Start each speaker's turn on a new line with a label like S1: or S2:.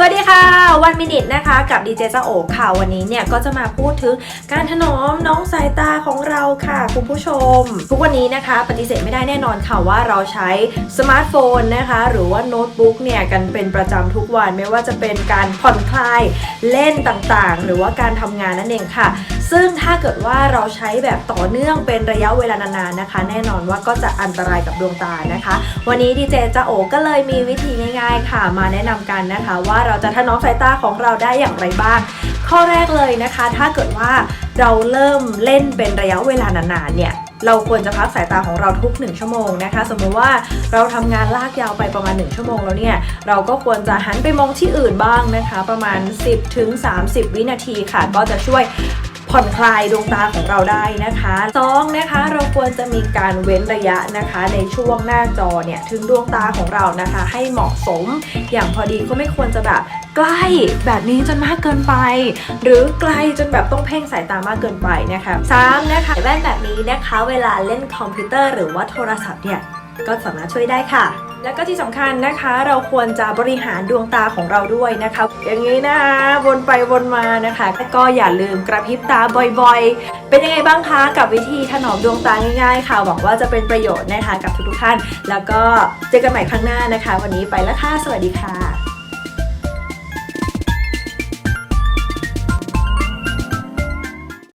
S1: สวัสดีค่ะวันมินิทนะคะกับดีเจจ้าโอค่ะวันนี้เนี่ยก็จะมาพูดถึงการถนอมน้องสายตาของเราค่ะคุณผู้ชม ทุกวันนี้นะคะ ปฏิเสธไม่ได้แน่นอนค่ะว่าเราใช้สมาร์ทโฟนนะคะ หรือว่าโน้ตบุ๊กเนี่ยกันเป็นประจำทุกวันไม่ว่าจะเป็นการผ่อนคลายเล่นต่างๆ หรือว่าการทำงานนั่นเองค่ะ ซึ่งถ้าเกิดว่าเราใช้แบบต่อเนื่องเป็นระยะเวลานานๆนะคะ แน่นอนว่าก็จะอันตรายกับดวงตานะคะ วันนี้ดีเจจ้าโอก็เลยมีวิธีง่าย ๆ ค่ะมาแนะนำกันนะคะว่าเราจะถนอมสายตาของเราได้อย่างไรบ้าง ข้อแรกเลยนะคะ ถ้าเกิดว่าเราเริ่มเล่นเป็นระยะเวลานานๆเนี่ยเราควรจะพักสายตาของเราทุก 1 ชั่วโมงนะคะ สมมติว่าเราทำงานลากยาวไปประมาณ 1 ชั่วโมงแล้วเนี่ย เราก็ควรจะหันไปมองที่อื่นบ้างนะคะ ประมาณ 10ถึง30 วินาทีค่ะ ก็จะช่วย ผ่อนคลายดวงตาของเราได้นะคะสองนะคะเราควรจะมีการเว้นระยะนะคะ ในช่วงหน้าจอเนี่ยถึงดวงตาของเรานะคะ ให้เหมาะสมอย่างพอดีก็ไม่ควรจะแบบใกล้แบบนี้จนมากเกินไป หรือไกลจนแบบต้องเพ่งสายตามากเกินไปนะคะสามนะคะแว่นแบบนี้นะคะ เวลาเล่นคอมพิวเตอร์หรือว่าโทรศัพท์เนี่ยก็สามารถช่วยได้ค่ะ แล้วก็ที่สำคัญนะคะเราควรจะบริหารดวงตาของเราด้วยนะคะอย่างนี้นะคะวนไปวนมานะคะก็อย่าลืมกระพริบตาบ่อยๆ เป็นยังไงบ้างคะกับวิธีถนอมดวงตาง่าย ๆ ค่ะหวังว่าจะเป็นประโยชน์นะคะกับทุกๆท่าน แล้วก็เจอกันใหม่ครั้งหน้านะคะ วันนี้ไปแล้วค่ะสวัสดีค่ะ